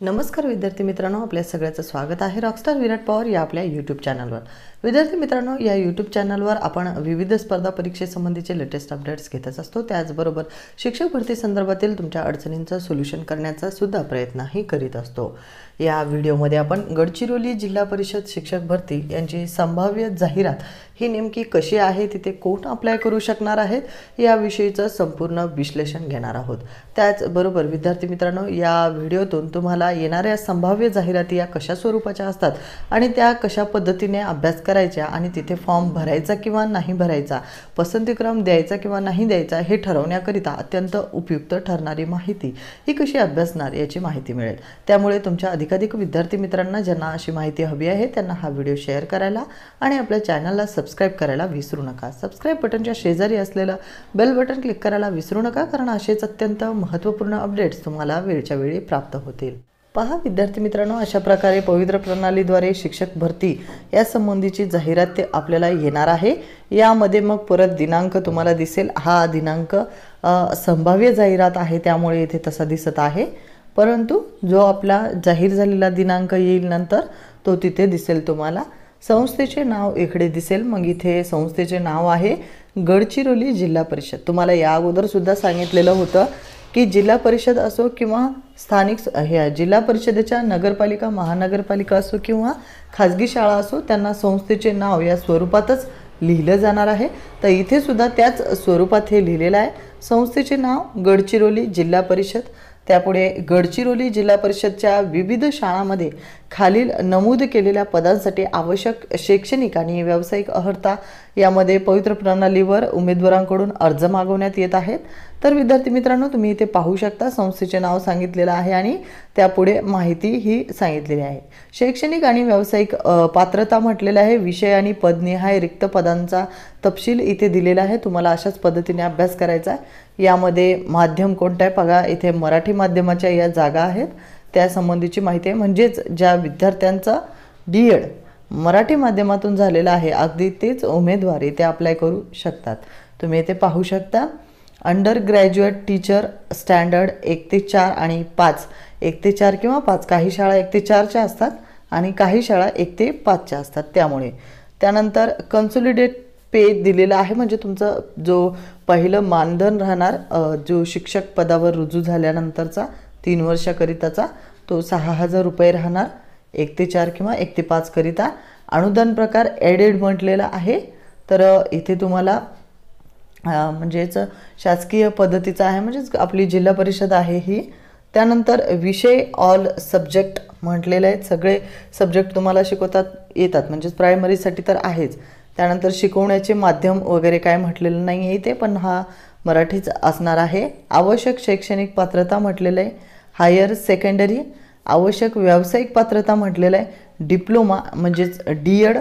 नमस्कार विद्यार्थी मित्रांनो आपल्या सगळ्याचं स्वागत आहे रॉकस्टार विराट पवार या आपल्या यूट्यूब चॅनलवर विद्यार्थी मित्रांनो या यूट्यूब चॅनलवर आपण विविध स्पर्धा परीक्षेसंबंधीचे लेटेस्ट अपडेट्स घेतच असतो. त्याचबरोबर शिक्षक भरती संदर्भातील तुमच्या अडचणींचं सोल्युशन करण्याचा सुद्धा प्रयत्नही करीत असतो. या व्हिडिओमध्ये आपण गडचिरोली जिल्हा परिषद शिक्षक भरती यांची संभाव्य जाहिरात ही नेमकी कशी आहे तिथे कोण अप्लाय करू शकणार आहेत याविषयीचं संपूर्ण विश्लेषण घेणार आहोत. त्याचबरोबर विद्यार्थी मित्रांनो या व्हिडिओतून तुम्हाला येणाऱ्या संभाव्य जाहिराती या कशा स्वरूपाच्या असतात आणि त्या कशा पद्धतीने अभ्यास करायच्या आणि तिथे फॉर्म भरायचा किंवा नाही भरायचा पसंतीक्रम द्यायचा किंवा नाही द्यायचा हे ठरवण्याकरिता अत्यंत उपयुक्त ठरणारी माहिती ही कशी अभ्यासणार याची माहिती मिळेल. त्यामुळे तुमच्या अधिकाधिक विद्यार्थी मित्रांना ज्यांना अशी माहिती हवी आहे त्यांना हा व्हिडिओ शेअर करायला आणि आपल्या चॅनलला सबस्क्राईब करायला विसरू नका. सबस्क्राईब बटनच्या शेजारी असलेलं बेल बटन क्लिक करायला विसरू नका कारण असेच अत्यंत महत्त्वपूर्ण अपडेट्स तुम्हाला वेळच्या वेळी प्राप्त होतील. पहा विद्यार्थी मित्रांनो अशा प्रकारे पवित्र प्रणालीद्वारे शिक्षक भरती या संबंधीची जाहिरात ते आपल्याला येणार आहे. यामध्ये मग परत दिनांक तुम्हाला दिसेल. हा दिनांक संभाव्य जाहिरात आहे त्यामुळे इथे तसा दिसत आहे. परंतु जो आपला जाहीर झालेला दिनांक येईल नंतर तो तिथे दिसेल तुम्हाला. संस्थेचे नाव इकडे दिसेल. मग इथे संस्थेचे नाव आहे गडचिरोली जिल्हा परिषद. तुम्हाला या अगोदर सुद्धा सांगितलेलं होतं की जिल्हा परिषद असो किंवा स्थानिक स- हे जिल्हा परिषदेच्या नगरपालिका महानगरपालिका असो किंवा खाजगी शाळा असो त्यांना संस्थेचे नाव या स्वरूपातच लिहिलं जाणार आहे. तर इथे सुद्धा त्याच स्वरूपात हे लिहिलेलं आहे. संस्थेचे नाव गडचिरोली जिल्हा परिषद. त्यापुढे गडचिरोली जिल्हा परिषदच्या विविध शाळांमध्ये खालील नमूद केलेल्या पदांसाठी आवश्यक शैक्षणिक आणि व्यावसायिक अर्हता यामध्ये पवित्र प्रणालीवर उमेदवारांकडून अर्ज मागवण्यात येत आहेत. तर विद्यार्थी मित्रांनो तुम्ही इथे पाहू शकता संस्थेचे नाव सांगितलेलं आहे आणि त्यापुढे माहिती ही सांगितलेली आहे. शैक्षणिक आणि व्यावसायिक पात्रता म्हटलेलं आहे विषय आणि पदनिहाय रिक्त पदांचा तपशील इथे दिलेला आहे. तुम्हाला अशाच पद्धतीने अभ्यास करायचा आहे. यामध्ये माध्यम कोणतं आहे? बघा इथे मराठी माध्यमाच्या या जागा आहेत. त्यासंबंधीची माहिती आहे. म्हणजेच ज्या विद्यार्थ्यांचा डी एड मराठी माध्यमातून झालेला आहे. अगदी तेच उमेदवारी ते अप्लाय करू शकतात. तुम्ही येथे पाहू शकता अंडर ग्रॅज्युएट टीचर स्टँडर्ड एक ते चार आणि पाच. एक ते चार किंवा पाच. काही शाळा एक ते चारच्या असतात आणि काही शाळा एक ते पाचच्या असतात त्यामुळे. त्यानंतर कन्सोलिडेट पे दिलेला आहे. म्हणजे तुमचं जो पहिलं मानधन राहणार जो शिक्षक पदावर रुजू झाल्यानंतरचा तीन वर्षाकरिताचा तो सहा हजार रुपये राहणार. एक ते चार किंवा एक ते पाचकरिता अनुदान प्रकार एडेड म्हटलेला आहे. तर इथे तुम्हाला म्हणजेच शासकीय पद्धतीचं आहे म्हणजेच आपली जिल्हा परिषद आहे ही. त्यानंतर विषय ऑल सब्जेक्ट म्हटलेले आहेत. सगळे सब्जेक्ट तुम्हाला शिकवतात येतात. म्हणजेच प्रायमरीसाठी तर आहेच. त्यानंतर शिकवण्याचे माध्यम वगैरे काय म्हटलेलं नाही आहे इथे पण हा मराठीच असणार आहे. आवश्यक शैक्षणिक पात्रता म्हटलेलं आहे. हायर सेकंडरी आवश्यक व्यावसायिक पात्रता म्हटलेलं आहे. डिप्लोमा म्हणजेच डी एड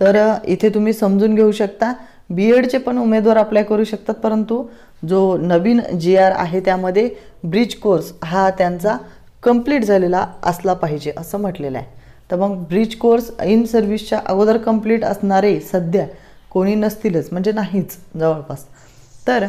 तर इथे तुम्ही समजून घेऊ शकता. बी एडचे पण उमेदवार अप्लाय करू शकतात परंतु जो नवीन जी आर आहे त्यामध्ये ब्रिज कोर्स हा त्यांचा कंप्लीट झालेला असला पाहिजे असं म्हटलेलं आहे. तर मग ब्रिज कोर्स इन सर्व्हिसच्या अगोदर कंप्लीट असणारे सध्या कोणी नसतीलच म्हणजे नाहीच जवळपास. तर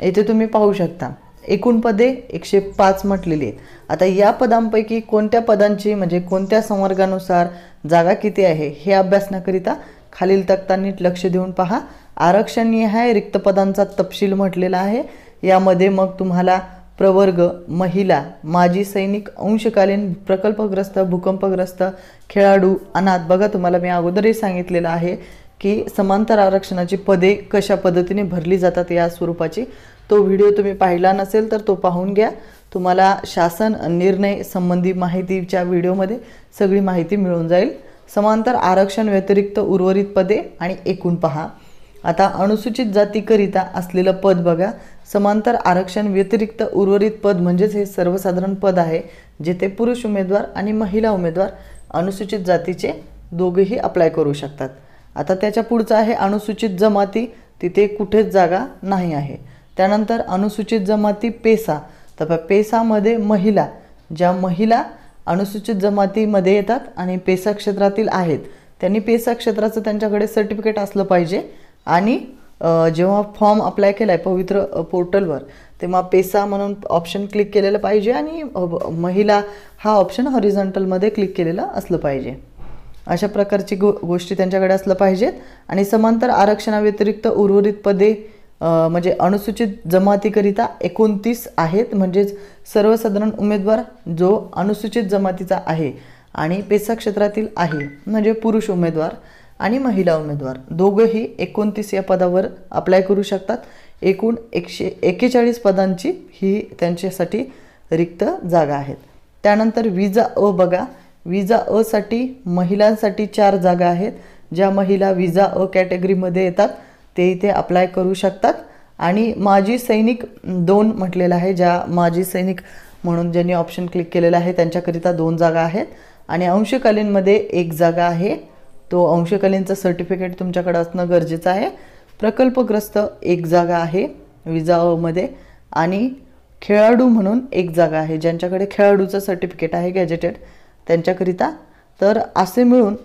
येथे तुम्ही पाहू शकता. एकूण पदे एकशे पाच म्हटलेली आहेत. आता या पदांपैकी कोणत्या पदांची म्हणजे कोणत्या संवर्गानुसार जागा किती आहे हे अभ्यासण्याकरिता खालील तक्ता नीट लक्ष देऊन पहा. आरक्षण निहाय रिक्त पदांचा तपशील म्हटलेला आहे. यामध्ये मग तुम्हाला प्रवर्ग महिला माजी सैनिक अंशकालीन प्रकल्पग्रस्त भूकंपग्रस्त खेळाडू अनाथ बघा तुम्हाला मी अगोदरही सांगितलेलं आहे की समांतर आरक्षणाची पदे कशा पद्धतीने भरली जातात या स्वरूपाची. तो व्हिडिओ तुम्ही पाहिला नसेल तर तो पाहून घ्या. तुम्हाला शासन निर्णय संबंधी माहितीच्या व्हिडिओमध्ये सगळी माहिती मिळून जाईल. समांतर आरक्षण व्यतिरिक्त उर्वरित पदे आणि एकूण पहा. आता अनुसूचित जातीकरिता असलेलं पद बघा. समांतर आरक्षण व्यतिरिक्त उर्वरित पद म्हणजेच हे सर्वसाधारण पद आहे जेथे पुरुष उमेदवार आणि महिला उमेदवार अनुसूचित जातीचे दोघेही अप्लाय करू शकतात. आता त्याच्या पुढचं आहे अनुसूचित जमाती. तिथे कुठेच जागा नाही आहे. त्यानंतर अनुसूचित जमाती पेसा. तर पेसामध्ये महिला ज्या महिला अनुसूचित जमातीमध्ये येतात आणि पेसा क्षेत्रातील आहेत त्यांनी पेसा क्षेत्राचं त्यांच्याकडे सर्टिफिकेट असलं पाहिजे. आणि जेव्हा फॉर्म अप्लाय केला आहे पवित्र पोर्टलवर तेव्हा पेसा म्हणून ऑप्शन क्लिक केलेलं पाहिजे आणि महिला हा ऑप्शन हॉरिझॉन्टलमध्ये क्लिक केलेलं असलं पाहिजे. अशा प्रकारची गो गोष्टी त्यांच्याकडे असलं पाहिजेत. आणि समांतर आरक्षणाव्यतिरिक्त उर्वरित पदे म्हणजे अनुसूचित जमातीकरिता एकोणतीस आहेत. म्हणजेच सर्वसाधारण उमेदवार जो अनुसूचित जमातीचा आहे आणि पेसा क्षेत्रातील आहे म्हणजे पुरुष उमेदवार आणि महिला उमेदवार. दोघंही एकोणतीस या पदावर अप्लाय करू शकतात. एकूण एकशे एक्केचाळीस पदांची ही त्यांच्यासाठी रिक्त जागा आहेत. त्यानंतर विजा अ बघा. विजा असाठी महिलांसाठी चार जागा आहेत. ज्या महिला विजा अ कॅटेगरीमध्ये येतात. ते इथे अप्लाय करू शकतात. आणि माजी सैनिक दोन म्हटलेलं आहे ज्या माजी सैनिक म्हणून ज्यांनी ऑप्शन क्लिक केलेलं आहे त्यांच्याकरिता दोन जागा आहेत. आणि अंशकालीनमध्ये एक जागा आहे. तो अंशकालीनचं सर्टिफिकेट तुमच्याकडे असणं गरजेचं आहे. प्रकल्पग्रस्त एक जागा आहे विजाओमध्ये. आणि खेळाडू म्हणून एक जागा आहे ज्यांच्याकडे खेळाडूचं सर्टिफिकेट आहे गॅजेटेड त्यांच्याकरिता. तर असे मिळून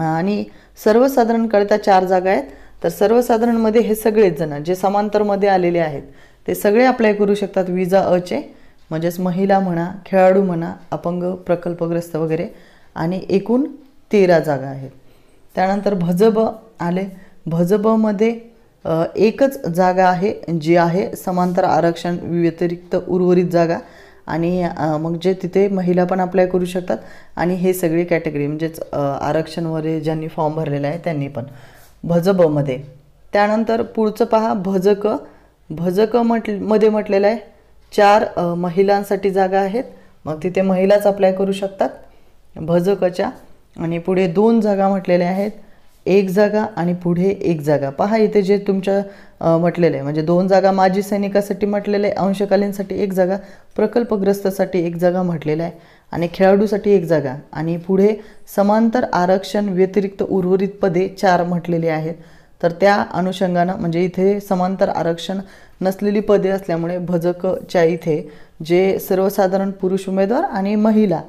आणि सर्वसाधारणकरिता चार जागा आहेत. तर सर्वसाधारणमध्ये हे सगळेच जण जे समांतरमध्ये आलेले आहेत ते सगळे अप्लाय करू शकतात विजा अचे म्हणजेच महिला म्हणा खेळाडू म्हणा अपंग प्रकल्पग्रस्त वगैरे. आणि एकूण तेरा जागा आहेत. त्यानंतर भजब आले. भजबमध्ये एकच जागा आहे जी आहे समांतर आरक्षण व्यतिरिक्त उर्वरित जागा. आणि मग जे तिथे महिला पण अप्लाय करू शकतात. आणि हे सगळी कॅटेगरी म्हणजेच आरक्षणवर ज्यांनी फॉर्म भरलेला आहे त्यांनी पण. भजबमध्ये. त्यानंतर पुढचं पहा भजक. भजक म्हटमध्ये म्हटलेलं आहे चार महिलांसाठी जागा आहेत. मग तिथे महिलाच अप्लाय करू शकतात. भजकच्या. आणि पुढे दोन जागा म्हटलेल्या आहेत. एक जागा आणि पुढे एक जागा. पहा इथे जे तुमच्या म्हटलेलं आहे. म्हणजे दोन जागा माजी सैनिकासाठी म्हटलेलं आहे अंशकालीनसाठी एक जागा प्रकल्पग्रस्तासाठी एक जागा म्हटलेलं आहे. आणि खेळाडूसाठी एक जागा. आणि पुढे समांतर आरक्षण व्यतिरिक्त उर्वरित पदे चार म्हटलेली आहेत. तर त्या अनुषंगानं म्हणजे इथे समांतर आरक्षण नसलेली पदे असल्यामुळे भजकच्या इथे जे सर्वसाधारण पुरुष उमेदवार आणि महिला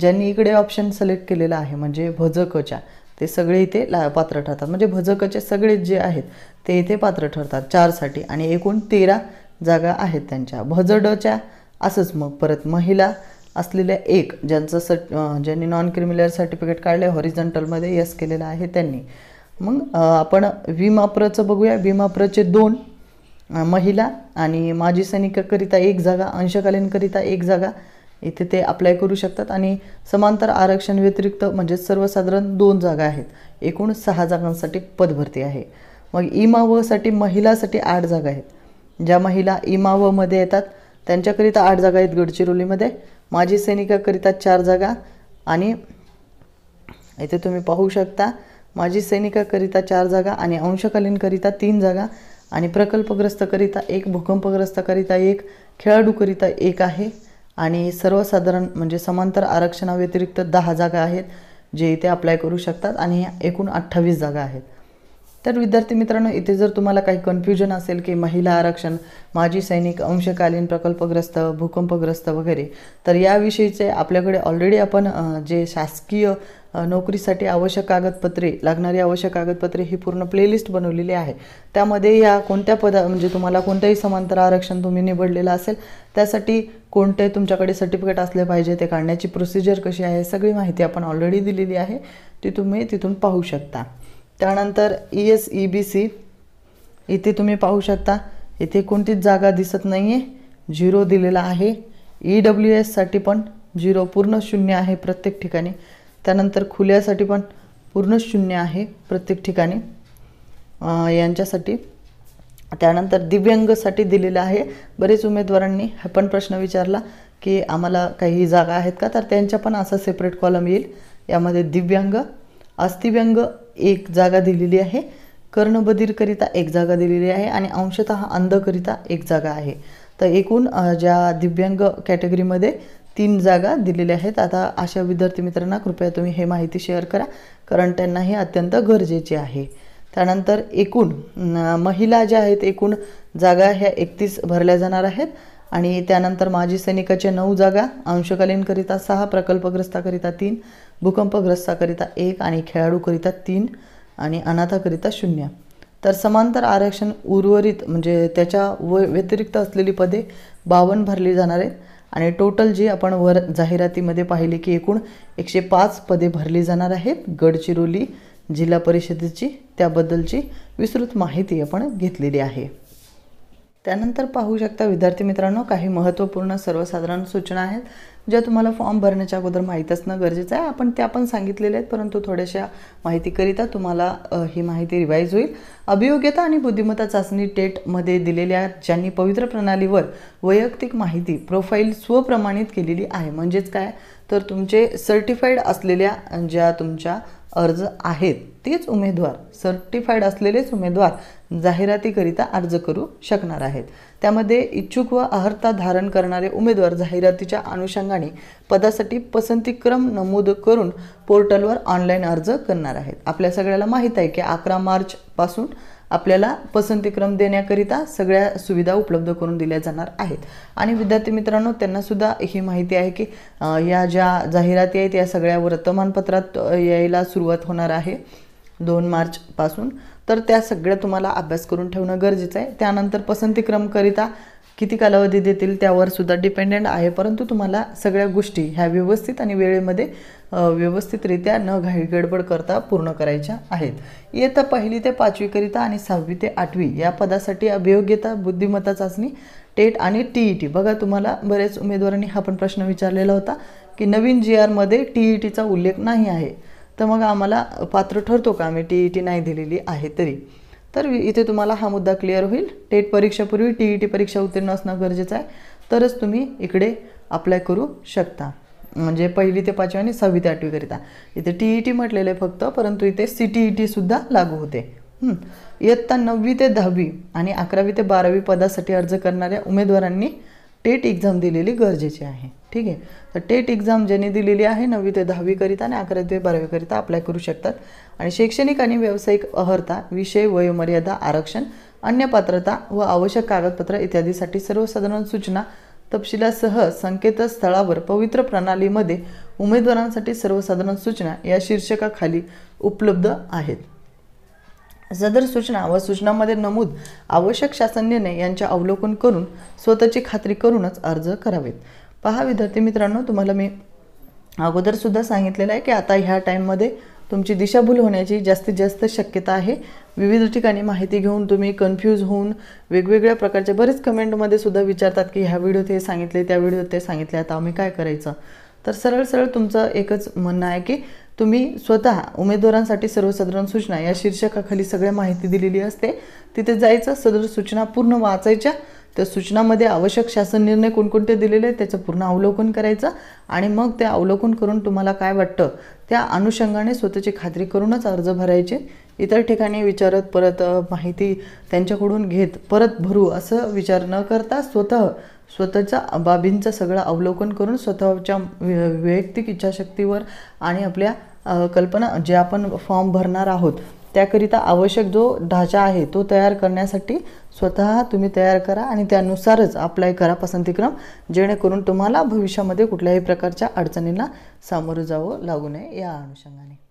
ज्यांनी इकडे ऑप्शन सिलेक्ट केलेला आहे म्हणजे भजकच्या ते सगळे इथे ला पात्र ठरतात. म्हणजे भजकचे सगळे जे आहेत ते इथे पात्र ठरतात चारसाठी. आणि एकूण तेरा जागा आहेत त्यांच्या. भजडच्या असंच मग परत महिला असलेल्या एक ज्यांचं सट ज्यांनी नॉन क्रिमिनल सर्टिफिकेट काढले हॉरिझॉन्टलमध्ये यस केलेलं आहे त्यांनी. मग आपण विमाप्रचं बघूया. विमाप्रचे दोन महिला आणि माजी सैनिकाकरिता एक जागा अंशकालीनकरिता एक जागा. इथे ते अप्लाय करू शकतात आणि समांतर आरक्षण व्यतिरिक्त म्हणजे सर्वसाधारण दोन जागा आहेत. एकूण सहा जागांसाठी पदभरती आहे. मग इमावसाठी महिलासाठी आठ जागा आहेत. ज्या महिला इमावमध्ये येतात त्यांच्याकरिता आठ जागा आहेत गडचिरोलीमध्ये. माजी सैनिकाकरिता चार जागा आणि इथे तुम्ही पाहू शकता माजी सैनिकाकरिता चार जागा आणि अंशकालीनकरिता तीन जागा आणि प्रकल्पग्रस्तकरिता एक भूकंपग्रस्ताकरिता एक खेळाडूकरिता एक आहे आणि सर्वसाधारण म्हणजे समांतर आरक्षणाव्यतिरिक्त दहा जागा आहेत जे इथे अप्लाय करू शकतात आणि एकूण अठ्ठावीस जागा आहेत. तर विद्यार्थी मित्रांनो इथे जर तुम्हाला काही कन्फ्युजन असेल की महिला आरक्षण माजी सैनिक अंशकालीन प्रकल्पग्रस्त भूकंपग्रस्त वगैरे तर याविषयीचे आपल्याकडे ऑलरेडी आपण जे शासकीय नोकरीसाठी आवश्यक कागदपत्रे लागणारी आवश्यक कागदपत्रे ही पूर्ण प्लेलिस्ट बनवलेली आहे. त्यामध्ये या कोणत्या पदा म्हणजे तुम्हाला कोणत्याही समांतर आरक्षण तुम्ही निवडलेलं असेल त्यासाठी कोणते तुमच्याकडे सर्टिफिकेट असले पाहिजे ते काढण्याची प्रोसिजर कशी आहे सगळी माहिती आपण ऑलरेडी दिलेली आहे. ती तुम्ही तिथून पाहू शकता. त्यानंतर E S E B C इथे तुम्ही पाहू शकता इथे कोणतीच जागा दिसत नाही आहे झिरो दिलेला आहे. ई डब्ल्यू एससाठी पण झिरो पूर्ण शून्य आहे प्रत्येक ठिकाणी. त्यानंतर खुल्यासाठी पण पूर्ण शून्य आहे प्रत्येक ठिकाणी यांच्यासाठी. त्यानंतर दिव्यांगसाठी दिलेलं आहे. बरेच उमेदवारांनी हा पण प्रश्न विचारला की आम्हाला काही जागा आहेत का? तर त्यांच्या पण असा सेपरेट कॉलम येईल. यामध्ये दिव्यांग अस्थिव्यंग एक जागा दिलेली आहे. कर्णबधीरकरिता एक जागा दिलेली आहे आणि अंशतः अंधकरिता एक जागा आहे. तर एकूण ज्या दिव्यांग कॅटेगरीमध्ये तीन जागा दिलेल्या आहेत आता अशा विद्यार्थी मित्रांना कृपया तुम्ही हे माहिती शेअर करा कारण त्यांना हे अत्यंत गरजेचे आहे. त्यानंतर एकूण महिला ज्या आहेत एकूण जागा ह्या एकतीस भरल्या जाणार आहेत. आणि त्यानंतर माजी सैनिकाच्या नऊ जागा अंशकालीनकरिता सहा प्रकल्पग्रस्ताकरिता तीन भूकंपग्रस्ताकरिता एक आणि खेळाडूकरिता तीन आणि अनाथाकरिता शून्य. तर समांतर आरक्षण उर्वरित म्हणजे त्याच्या व व्यतिरिक्त असलेली पदे बावन्न भरली जाणार आहेत. आणि टोटल जी आपण वर जाहिरातीमध्ये पाहिली की एकूण एकशे पाच पदे भरली जाणार आहेत. गडचिरोली जिल्हा परिषदेची त्याबद्दलची विस्तृत माहिती आपण घेतलेली आहे. त्यानंतर पाहू शकता विद्यार्थी मित्रांनो काही महत्त्वपूर्ण सर्वसाधारण सूचना आहेत ज्या तुम्हाला फॉर्म भरण्याच्या अगोदर माहीत असणं गरजेचं आहे. आपण त्या पण सांगितलेल्या आहेत परंतु थोड्याशा माहितीकरिता तुम्हाला ही माहिती रिवाईज होईल. अभियोग्यता आणि बुद्धिमत्ता चाचणी टेटमध्ये दिलेल्या ज्यांनी पवित्र प्रणालीवर वैयक्तिक माहिती प्रोफाईल स्वप्रमाणित केलेली आहे. म्हणजेच काय? तर तुमचे सर्टिफाईड असलेल्या ज्या तुमच्या अर्ज आहेत तेच उमेदवार सर्टिफाईड असलेलेच उमेदवार जाहिरातीकरिता अर्ज करू शकणार आहेत. त्यामध्ये इच्छुक व अर्हता धारण करणारे उमेदवार जाहिरातीच्या अनुषंगाने पदासाठी पसंतीक्रम नमूद करून पोर्टलवर ऑनलाईन अर्ज करणार आहेत. आपल्या सगळ्याला माहीत आहे की अकरा मार्चपासून आपल्याला पसंतीक्रम देण्याकरिता सगळ्या सुविधा उपलब्ध करून दिल्या जाणार आहेत. आणि विद्यार्थी मित्रांनो त्यांनासुद्धा ही माहिती आहे की या ज्या जाहिराती आहेत या सगळ्या वर्तमानपत्रात यायला सुरुवात होणार आहे. दोन मार्चपासून तर त्या सगळ्या तुम्हाला अभ्यास करून ठेवणं गरजेचं आहे. त्यानंतर पसंतीक्रमकरिता किती कालावधी देतील त्यावर सुद्धा डिपेंडेंट आहे. परंतु तुम्हाला सगळ्या गोष्टी ह्या व्यवस्थित आणि वेळेमध्ये व्यवस्थितरित्या न घाई गडबड करता पूर्ण करायच्या आहेत. इयत्ता पहिली ते पाचवीकरिता आणि सहावी ते आठवी या पदासाठी अभियोग्यता बुद्धिमत्ता चाचणी टेट आणि टी ई टी. बघा तुम्हाला बरेच उमेदवारांनी हा पण प्रश्न विचारलेला होता की नवीन जी आरमध्ये टी ई टीचा उल्लेख नाही आहे. तर मग आम्हाला पात्र ठरतो का आम्ही? टी ई टी नाही दिलेली आहे तरी. तर इथे तुम्हाला हा मुद्दा क्लिअर होईल. टेट परीक्षापूर्वी टी ई टी परीक्षा उत्तीर्ण असणं गरजेचं आहे. तरच तुम्ही इकडे अप्लाय करू शकता. म्हणजे पहिली ते पाचवी आणि सहावी ते आठवीकरिता इथे टी ई टी म्हटलेलं आहे फक्त परंतु इथे सी टी ई टीसुद्धा लागू होते. इयत्ता नववी ते दहावी आणि अकरावी ते बारावी पदासाठी अर्ज करणाऱ्या उमेदवारांनी टेट एक्झाम दिलेली गरजेची आहे. ठीक आहे. तर टेट एक्झाम ज्यांनी दिलेली आहे नववी ते दहावीकरिता आणि अकरावी ते बारावीकरिता अप्लाय करू शकतात. आणि शैक्षणिक आणि व्यावसायिक अहर्ता विषय वयोमर्यादा आरक्षण अन्य पात्रता व आवश्यक कागदपत्र इत्यादीसाठी सर्वसाधारण सूचना तपशिलासह संकेतस्थळावर पवित्र प्रणालीमध्ये उमेदवारांसाठी सर्वसाधारण सूचना या शीर्षकाखाली उपलब्ध आहेत. सदर सूचना व सूचनामध्ये नमूद आवश्यक शासन निर्णय यांचे अवलोकन करून स्वतःची खात्री करूनच अर्ज करावेत. पहा विद्यार्थी मित्रांनो तुम्हाला मी अगोदरसुद्धा सांगितलेलं आहे की आता ह्या टाईममध्ये तुमची दिशाभूल होण्याची जास्तीत जास्त शक्यता आहे. विविध ठिकाणी माहिती घेऊन तुम्ही कन्फ्यूज होऊन वेगवेगळ्या प्रकारचे बरेच कमेंटमध्ये सुद्धा विचारतात की ह्या व्हिडिओत हे सांगितले त्या व्हिडिओत ते सांगितले आता आम्ही काय करायचं? तर सरळ सरळ तुमचं एकच म्हणणं आहे की तुम्ही स्वतः उमेदवारांसाठी सर्वसाधारण सूचना या शीर्षकाखाली सगळ्या माहिती दिलेली असते. तिथे जायचं सदर सूचना पूर्ण वाचायच्या त्या सूचनामध्ये आवश्यक शासन निर्णय कोणकोणते दिलेले आहेत त्याचं पूर्ण अवलोकन करायचं आणि मग ते अवलोकन करून तुम्हाला काय वाटतं त्या अनुषंगाने स्वतःची खात्री करूनच अर्ज भरायचे. इतर ठिकाणी विचारत परत माहिती त्यांच्याकडून घेत परत भरू असं विचार न करता स्वतः स्वतःच्या बाबींचं सगळं अवलोकन करून स्वतःच्या वैयक्तिक इच्छाशक्तीवर आणि आपल्या कल्पना जे आपण फॉर्म भरणार आहोत त्याकरिता आवश्यक जो ढाचा आहे तो तयार करण्यासाठी स्वतः तुम्ही तयार करा आणि त्यानुसारच अप्लाय करा पसंतीक्रम जेणेकरून तुम्हाला भविष्यामध्ये कुठल्याही प्रकारच्या अडचणींना सामोरं जावं लागू नये. या अनुषंगाने.